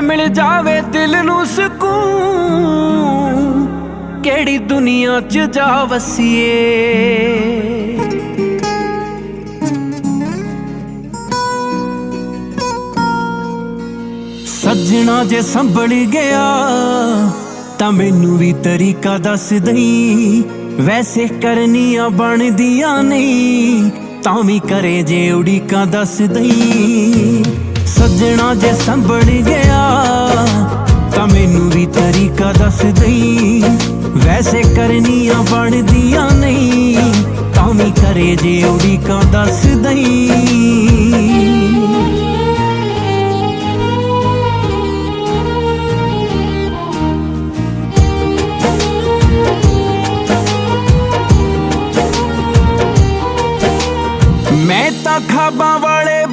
ਮਿਲ ਜਾਵੇ ਦਿਲ ਨੂੰ ਸਕੂਨ। ਕਿਹੜੀ ਦੁਨੀਆ 'ਚ ਜਾ ਵਸੀਏ? ਸੱਜਣਾ ਜੇ ਸੰਭਲ ਗਿਆ, ਤਾਂ ਮੈਨੂੰ ਵੀ ਤਰੀਕਾ ਦੱਸ ਦਈ। ਵੈਸੇ ਕਰਨੀਆਂ ਬਣਦੀਆਂ ਨਹੀਂ, ਤਾਂ ਵੀ ਕਰੇ ਜੇ ਉਡੀਕਾਂ ਦੱਸ ਦਈ। ਸੱਜਣਾ ਜੇ ਸੰਭਣ ਗਿਆ, ਤਾਂ ਮੈਨੂੰ ਵੀ ਤਰੀਕਾ ਦੱਸ ਦਈ। ਵੈਸੇ ਕਰਨੀਆਂ ਬਣਦੀਆਂ ਨਹੀਂ, ਤਾਂ ਵੀ ਕਰੇ ਜੇ ਉਡੀਕਾਂ ਦੱਸ ਦਈ। ਮੈਂ ਤਾਂ ਖਾਬਾਂ ਵਾਲੇ